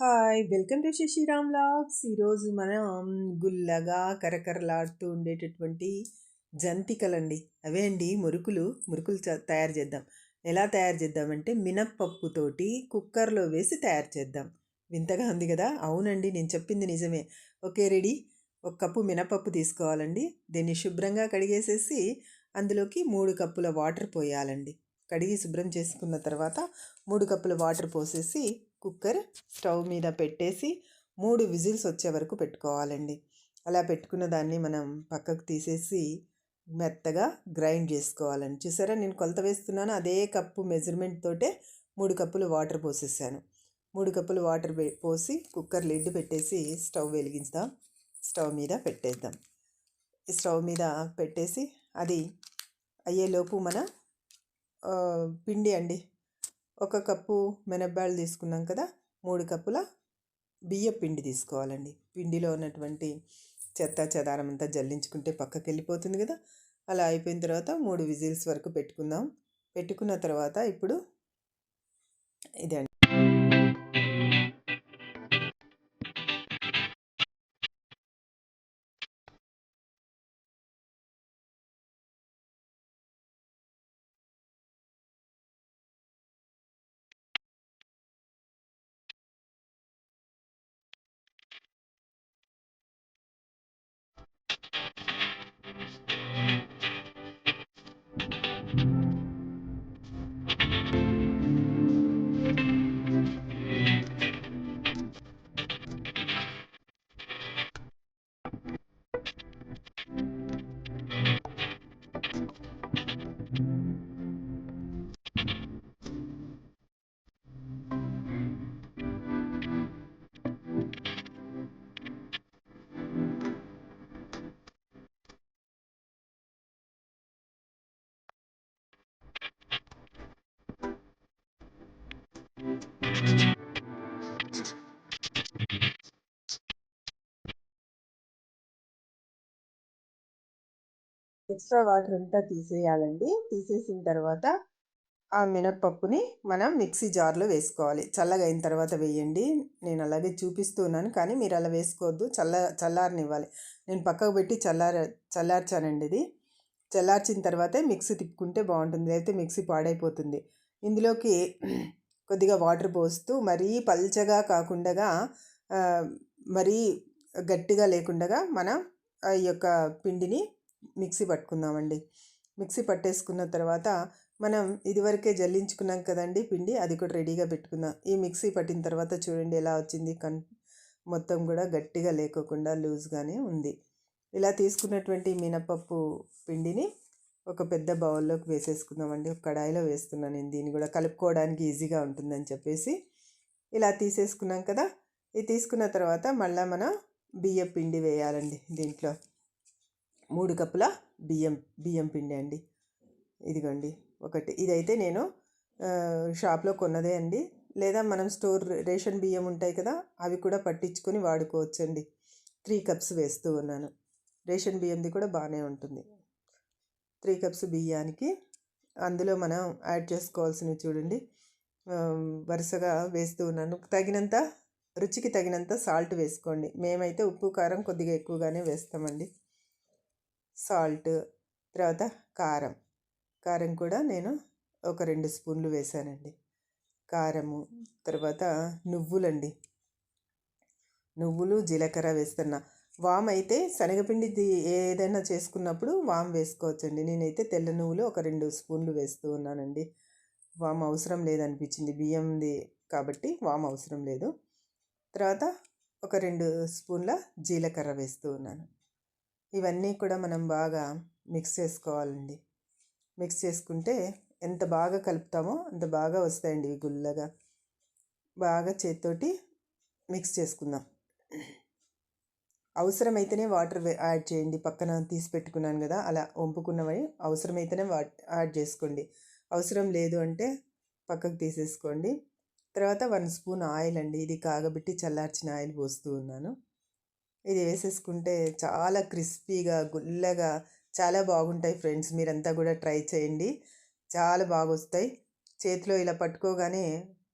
Hi welcome to Sasiram vlogs ఈరోజు మనం గుల్లగా కరకరలాడుతూ ఉండేటటువంటి జంతికలండి. అవే అండి మురుకులు. మురుకులు తయారు చేద్దాం. ఎలా తయారు చేద్దామంటే మినప్పప్పుతోటి కుక్కర్లో వేసి తయారు చేద్దాం. వింతగా ఉంది కదా? అవునండి నేను చెప్పింది నిజమే. Okay ready? ఒక కప్పు మినపప్పు తీసుకోవాలండి. దీన్ని శుభ్రంగా కడిగేసేసి అందులోకి మూడు కప్పుల వాటర్ పోయాలండి. కడిగి శుభ్రం చేసుకున్న తర్వాత మూడు కప్పుల వాటర్ పోసేసి కుక్కర్ స్టవ్ మీద పెట్టేసి మూడు విజిల్స్ వచ్చే వరకు పెట్టుకోవాలండి. అలా పెట్టుకున్న దాన్ని మనం పక్కకు తీసేసి మెత్తగా గ్రైండ్ చేసుకోవాలండి. చూసారా? నేను కొలత వేస్తున్నాను. అదే కప్పు మెజర్మెంట్ తోటే మూడు కప్పులు వాటర్ పోసేసాను. మూడు కప్పులు వాటర్ పోసి కుక్కర్ లిడ్ పెట్టేసి స్టవ్ వెలిగిస్తాం స్టవ్ మీద పెట్టేద్దాం. స్టవ్ మీద పెట్టేసి అది అయ్యేలోపు మన పిండి అండి. ఒక కప్పు మినప్పాలు తీసుకున్నాం కదా మూడు కప్పుల బియ్య పిండి తీసుకోవాలండి. పిండిలో ఉన్నటువంటి చెత్త చెదారం అంతా జల్లించుకుంటే పక్కకి వెళ్ళిపోతుంది కదా. అలా అయిపోయిన తర్వాత మూడు విజిల్స్ వరకు పెట్టుకుందాం. పెట్టుకున్న తర్వాత ఇప్పుడు ఇదే ఎక్స్ట్రా వాటర్ అంతా తీసేయాలండి. తీసేసిన తర్వాత ఆ మినప్పప్పుని మనం మిక్సీ జార్లో వేసుకోవాలి. చల్లగా అయిన తర్వాత వేయండి. నేను అలాగే చూపిస్తున్నాను కానీ మీరు అలా వేసుకోవద్దు. చల్ల చల్లారనివ్వాలి. నేను పక్కకు పెట్టి చల్లార చల్లార్చానండి ఇది. చల్లార్చిన తర్వాతే మిక్సీ తిప్పుకుంటే బాగుంటుంది. అయితే మిక్సీ పాడైపోతుంది. ఇందులోకి కొద్దిగా వాటర్ పోస్తూ మరీ పల్చగా కాకుండా మరీ గట్టిగా లేకుండా మనం ఆ యొక్క పిండిని మిక్సీ పట్టుకుందామండి. మిక్సీ పట్టేసుకున్న తర్వాత మనం ఇదివరకే జల్లించుకున్నాం కదండి పిండి అది కూడా రెడీగా పెట్టుకుందాం. ఈ మిక్సీ పట్టిన తర్వాత చూడండి ఎలా వచ్చింది. కన్ మొత్తం కూడా గట్టిగా లేకోకుండా లూజ్గానే ఉంది. ఇలా తీసుకున్నటువంటి మినపప్పు పిండిని ఒక పెద్ద బౌల్లోకి వేసేసుకుందామండి. ఒక కడాయిలో వేస్తున్నాను నేను దీన్ని కూడా. కలుపుకోవడానికి ఈజీగా ఉంటుందని చెప్పేసి ఇలా తీసేసుకున్నాం కదా. ఇది తీసుకున్న తర్వాత మళ్ళీ మనం బియ్యం పిండి వేయాలండి దీంట్లో. మూడు కప్పుల బియ్యం బియ్యం పిండి అండి. ఇదిగోండి. ఒకటి. ఇదైతే నేను షాప్లో కొన్నదే అండి. లేదా మనం స్టోర్ రేషన్ బియ్యం ఉంటాయి కదా అవి కూడా పట్టించుకొని వాడుకోవచ్చండి. త్రీ కప్స్ వేస్తూ ఉన్నాను. రేషన్ బియ్యంది కూడా బాగానే ఉంటుంది. త్రీ కప్స్ బియ్యానికి అందులో మనం యాడ్ చేసుకోవాల్సినవి చూడండి. వరుసగా వేస్తూ ఉన్నాను. తగినంత రుచికి తగినంత సాల్ట్ వేసుకోండి. మేమైతే ఉప్పు కారం కొద్దిగా ఎక్కువగానే వేస్తామండి. సాల్ట్ తర్వాత కారం. కారం కూడా నేను ఒక రెండు స్పూన్లు వేసానండి కారము తర్వాత నువ్వులండి. నువ్వులు జీలకర్ర వేస్తున్నా. వామ్ అయితే శనగపిండిది ఏదైనా చేసుకున్నప్పుడు వామ్ వేసుకోవచ్చండి. నేనైతే తెల్ల నువ్వులు ఒక రెండు స్పూన్లు వేస్తూ ఉన్నానండి. వామ్ అవసరం లేదనిపించింది. బియ్యంది కాబట్టి వామ్ అవసరం లేదు. తర్వాత ఒక రెండు స్పూన్ల జీలకర్ర వేస్తూ ఉన్నాను. ఇవన్నీ కూడా మనం బాగా మిక్స్ చేసుకోవాలండి. మిక్స్ చేసుకుంటే ఎంత బాగా కలుపుతామో అంత బాగా వస్తాయండి ఇవి గుల్లగా. బాగా చేత్తోటి మిక్స్ చేసుకుందాం. అవసరమైతేనే వాటర్ యాడ్ చేయండి. పక్కన తీసి పెట్టుకున్నాను కదా అలా వంపుకున్నవి అవసరమైతేనే వా యాడ్ చేసుకోండి. అవసరం లేదు అంటే పక్కకు తీసేసుకోండి. తర్వాత వన్ స్పూన్ ఆయిల్ అండి. ఇది కాగబెట్టి చల్లార్చిన ఆయిల్ పోస్తూ ఉన్నాను. ఇది వేసేసుకుంటే చాలా క్రిస్పీగా గుల్లగా చాలా బాగుంటాయి ఫ్రెండ్స్. మీరంతా కూడా ట్రై చేయండి. చాలా బాగా వస్తాయి చేతిలో ఇలా పట్టుకోగానే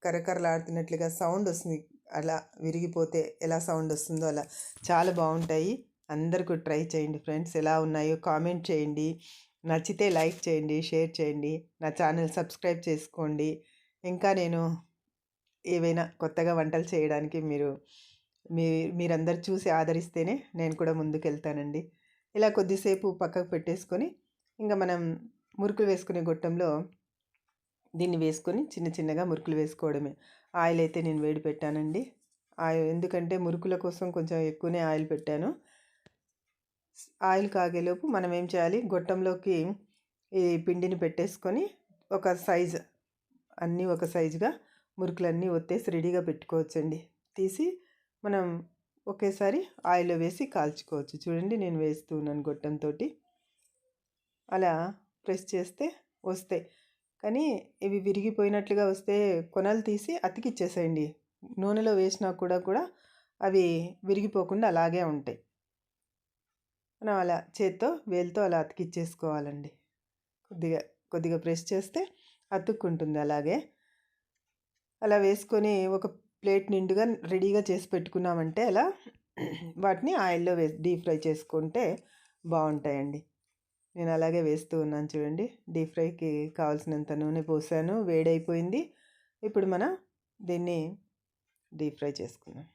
కరకరలాడుతున్నట్లుగా సౌండ్ వస్తుంది. అలా విరిగిపోతే ఎలా సౌండ్ వస్తుందో అలా. చాలా బాగుంటాయి. అందరికీ ట్రై చేయండి ఫ్రెండ్స్. ఎలా ఉన్నాయో కామెంట్ చేయండి. నచ్చితే లైక్ చేయండి షేర్ చేయండి. నా ఛానల్ సబ్స్క్రైబ్ చేసుకోండి. ఇంకా నేను ఏవైనా కొత్తగా వంటలు చేయడానికి మీరు మీ మీరందరు చూసి ఆదరిస్తేనే నేను కూడా ముందుకు వెళ్తానండి ఇలా కొద్దిసేపు పక్కకు పెట్టేసుకొని ఇంకా మనం మురుకులు వేసుకునే గొట్టంలో దీన్ని వేసుకొని చిన్న చిన్నగా మురుకులు వేసుకోవడమే. ఆయిల్ అయితే నేను వేడి పెట్టానండి. ఆయిల్ ఎందుకంటే మురుకుల కోసం కొంచెం ఎక్కువనే ఆయిల్ పెట్టాను. ఆయిల్ కాగేలోపు మనం ఏం చేయాలి? గొట్టంలోకి ఈ పిండిని పెట్టేసుకొని ఒక సైజ్ అన్నీ ఒక సైజుగా మురుకులన్నీ ఒత్తేసి రెడీగా పెట్టుకోవచ్చండి. తీసి మనం ఒకేసారి ఆయిల్లో వేసి కాల్చుకోవచ్చు. చూడండి నేను వేస్తూ ఉన్నాను గొట్టంతో అలా ప్రెస్ చేస్తే వస్తాయి. కానీ ఇవి విరిగిపోయినట్లుగా వస్తే కొనలు తీసి అతికిచ్చేసేయండి. నూనెలో వేసినా కూడా కూడా అవి విరిగిపోకుండా అలాగే ఉంటాయి. మనం అలా చేత్తో వేలుతో అలా అతికిచ్చేసుకోవాలండి. కొద్దిగా కొద్దిగా ప్రెస్ చేస్తే అతుక్కుంటుంది అలాగే. అలా వేసుకొని ఒక ప్లేట్ నిండుగా రెడీగా చేసి పెట్టుకున్నామంటే అలా వాటిని ఆయిల్లో వేసి డీప్ ఫ్రై చేసుకుంటే బాగుంటాయండి. నేను అలాగే వేస్తూ ఉన్నాను చూడండి. డీప్ ఫ్రైకి కావాల్సినంత నూనె పోసాను వేడైపోయింది. ఇప్పుడు మనం దీన్ని డీప్ ఫ్రై చేసుకుందాం.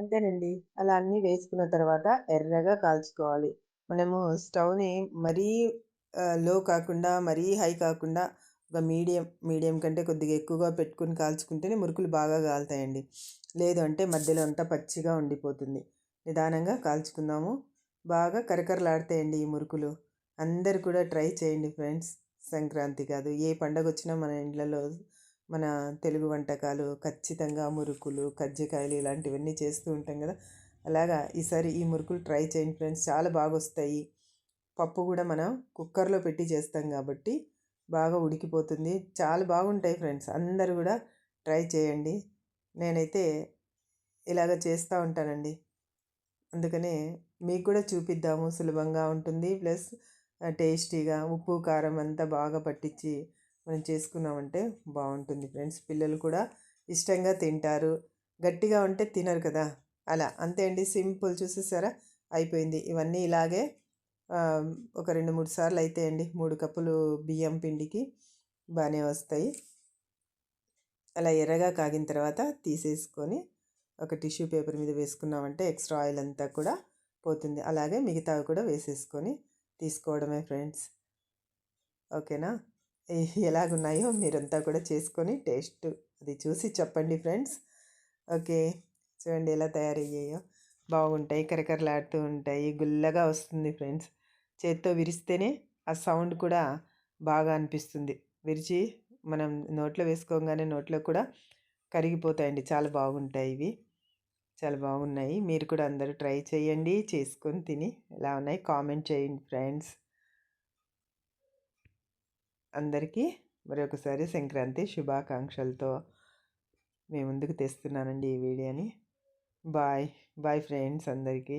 అంతేనండి. అలా అన్నీ వేసుకున్న తర్వాత ఎర్రగా కాల్చుకోవాలి. మనము స్టవ్ని మరీ లో కాకుండా మరీ హై కాకుండా ఒక మీడియం మీడియం కంటే కొద్దిగా ఎక్కువగా పెట్టుకుని కాల్చుకుంటేనే మురుకులు బాగా కాలుతాయండి. లేదు అంటే మధ్యలో అంతా పచ్చిగా ఉండిపోతుంది. నిదానంగా కాల్చుకుందాము. బాగా కరకరలాడతాయండి ఈ మురుకులు. అందరు కూడా ట్రై చేయండి ఫ్రెండ్స్. సంక్రాంతి కాదు ఏ పండగ వచ్చినా మన ఇండ్లలో మన తెలుగు వంటకాలు ఖచ్చితంగా మురుకులు కజ్జికాయలు ఇలాంటివన్నీ చేస్తూ ఉంటాం కదా. అలాగా ఈసారి ఈ మురుకులు ట్రై చేయండి ఫ్రెండ్స్. చాలా బాగా వస్తాయి పప్పు కూడా మనం కుక్కర్లో పెట్టి చేస్తాం కాబట్టి బాగా ఉడికిపోతుంది. చాలా బాగుంటాయి ఫ్రెండ్స్. అందరు కూడా ట్రై చేయండి. నేనైతే ఇలాగ చేస్తూ ఉంటానండి. అందుకనే మీకు కూడా చూపిద్దాము. సులభంగా ఉంటుంది. ప్లస్ టేస్టీగా ఉప్పు కారం అంతా బాగా పట్టించి మనం చేసుకున్నామంటే బాగుంటుంది ఫ్రెండ్స్. పిల్లలు కూడా ఇష్టంగా తింటారు. గట్టిగా ఉంటే తినరు కదా. అలా అంతే అండి. సింపుల్ చూసేసారా? అయిపోయింది. ఇవన్నీ ఇలాగే ఒక రెండు మూడు సార్లు అయితే అండి. మూడు కప్పులు బియ్యం పిండికి బాగానే వస్తాయి. అలా ఎర్రగా కాగిన తర్వాత తీసేసుకొని ఒక టిష్యూ పేపర్ మీద వేసుకున్నామంటే ఎక్స్ట్రా ఆయిల్ అంతా కూడా పోతుంది. అలాగే మిగతావి కూడా వేసేసుకొని తీసుకోవడమే ఫ్రెండ్స్. ఓకేనా? ఎలాగున్నాయో మీరంతా కూడా చేసుకొని టేస్ట్ అది చూసి చెప్పండి ఫ్రెండ్స్. ఓకే చూడండి ఎలా తయారయ్యాయో. బాగుంటాయి కరకరలాడుతూ ఉంటాయి గుల్లగా వస్తుంది ఫ్రెండ్స్. చేత్తో విరిస్తేనే ఆ సౌండ్ కూడా బాగా అనిపిస్తుంది. విరిచి మనం నోట్లో వేసుకోగానే నోట్లో కూడా కరిగిపోతాయండి. చాలా బాగుంటాయి ఇవి. చాలా బాగున్నాయి. మీరు కూడా అందరూ ట్రై చేయండి చేసుకొని తిని ఎలా ఉన్నాయి కామెంట్ చేయండి ఫ్రెండ్స్. అందరికీ మరొకసారి సంక్రాంతి శుభాకాంక్షలతో మీ ముందుకు తెస్తున్నానండి ఈ వీడియోని. బాయ్ బాయ్ ఫ్రెండ్స్ అందరికీ.